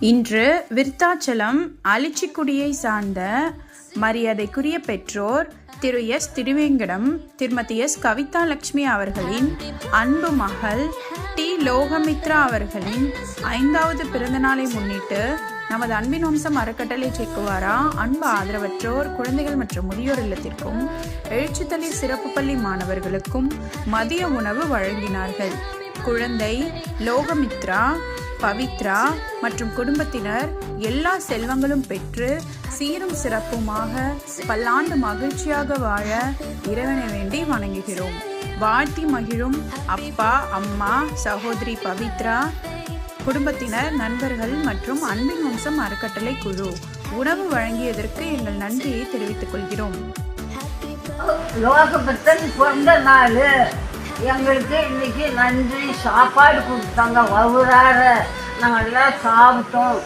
இன்று விருத்தாச்சலம் அலிச்சிக்குடியை சார்ந்த மரியாதைக்குரிய பெற்றோர் திரு எஸ். திருவேங்கடம் திருமதி எஸ். கவிதா லட்சுமி அவர்களின் அன்பு மகள் டி. லோகமித்ரா அவர்களின் ஐந்தாவது பிறந்தநாளை முன்னிட்டு நமது அன்பின் வம்சம் அறக்கட்டளை செக்குவாரா அன்பு ஆதரவற்றோர் குழந்தைகள் மற்றும் முதியோர் இல்லத்திற்கும் எழுச்சித்தளி சிறப்பு பள்ளி மாணவர்களுக்கும் மதிய உணவு வழங்கினார்கள். குழந்தை லோகமித்ரா பவித்ரா மற்றும் குடும்பத்தினர் எல்லா செல்வங்களும் பெற்று சீரும் சிறப்புமாக பல்லாண்டு மகிழ்ச்சியாக வாழ இறைவனை வேண்டி வணங்குகிறோம். வாழ்த்தி மகிழும் அப்பா அம்மா சகோதரி பவித்ரா குடும்பத்தினர் நண்பர்கள் மற்றும் அன்பின் வம்சம் அறக்கட்டளை குழு. உணவு வழங்கியதற்கு எங்கள் நன்றியை தெரிவித்துக் கொள்கிறோம். லோகபத்தன் பிறந்த நாள். எங்களுக்கு இன்னைக்கு நன்றி. சாப்பாடு கொடுத்தாங்க வவுறார. நாங்கள் நல்லா சாப்பிட்டோம்.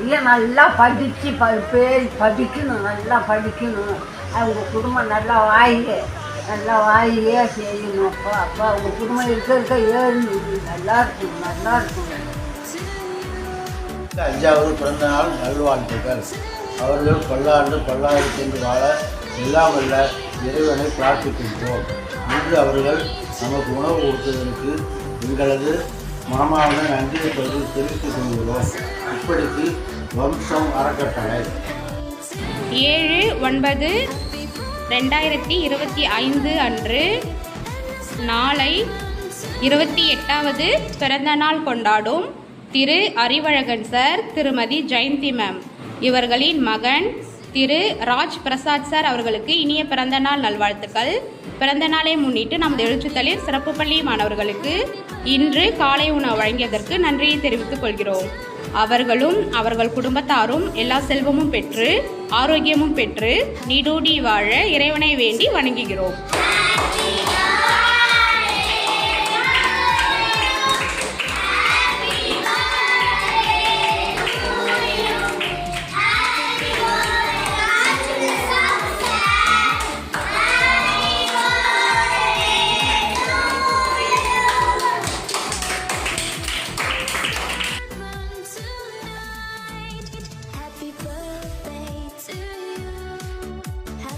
இல்லை நல்லா படித்து ப பேர் படிக்கணும் நல்லா படிக்கணும். அவங்க குடும்பம் நல்லா வாயு நல்லா வாயிலே செய்யணும். அப்பா அப்பா அவங்க குடும்பம் இருக்க இருக்க ஏழு நல்லா இருக்கும் நல்லா இருக்கும். அஞ்சாவது பிறந்த நாள் நல்வாழ்த்துக்கள். அவர்கள் பல்லாண்டு பல்லாயிரத்தி வாழ எல்லாம் இறைவனை பிரார்த்திக்கின்றோம் இன்று அவர்கள் நமக்கு உணவு கொடுத்ததற்கு எங்களது மனமார்ந்த நன்றியை பற்றி தெரிவித்துக் கொள்கிறோம். இப்படிக்கு வம்சம் அறக்கட்டளை. ஏழு ஒன்பது ரெண்டாயிரத்தி இருபத்தி ஐந்து அன்று நாளை இருபத்தி எட்டாவது பிறந்தநாள் கொண்டாடும் திரு அறிவழகன் சார் திருமதி ஜெயந்தி மேம். இவர்களின் மகன் திரு ராஜ் பிரசாத் சார் அவர்களுக்கு இனிய பிறந்தநாள் நல்வாழ்த்துக்கள். பிறந்த நாளை முன்னிட்டு நமது எழுச்சுத்தளிர் சிறப்பு பள்ளி மாணவர்களுக்கு இன்று காலை உணவு வழங்கியதற்கு நன்றியை தெரிவித்துக் கொள்கிறோம். அவர்களும் அவர்கள் குடும்பத்தாரும் எல்லா செல்வமும் பெற்று ஆரோக்கியமும் பெற்று நீடூடி வாழ இறைவனை வேண்டி வணங்குகிறோம்.